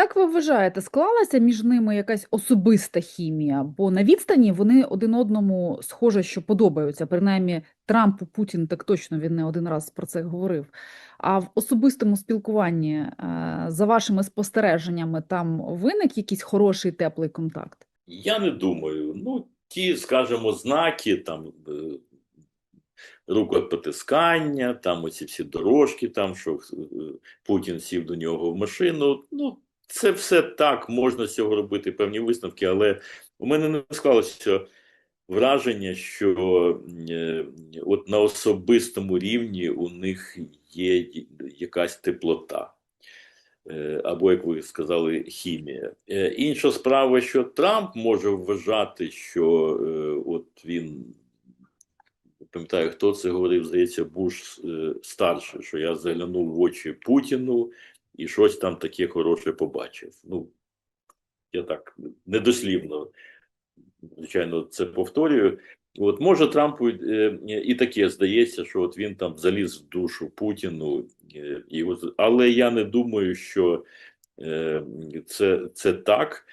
Як ви вважаєте, склалася між ними якась особиста хімія? Бо на відстані вони один одному схоже, що подобаються. Принаймні, Трампу Путін так точно він не один раз про це говорив. А в особистому спілкуванні, е, за вашими спостереженнями, там виник якийсь хороший теплий контакт? Я не думаю. Ну, ті, скажімо, знаки, там е, рукопотискання, там оці всі дорожки, там що е, Путін сів до нього в машину. Ну, це все так, можна з цього робити певні висновки, але у мене не склалося враження, що е, от на особистому рівні у них є якась теплота. Е, або, як ви сказали, хімія. Е, Інша справа, що Трамп може вважати, що от він пам'ятаю, хто це говорив, здається, Буш старший, що я заглянув в очі Путіну і щось там таке хороше побачив. Ну, я так недослівно, звичайно, це повторюю. От може Трампу е, і таке здається, що от він там заліз в душу Путіну, е, і от, але я не думаю, що е, це, це так.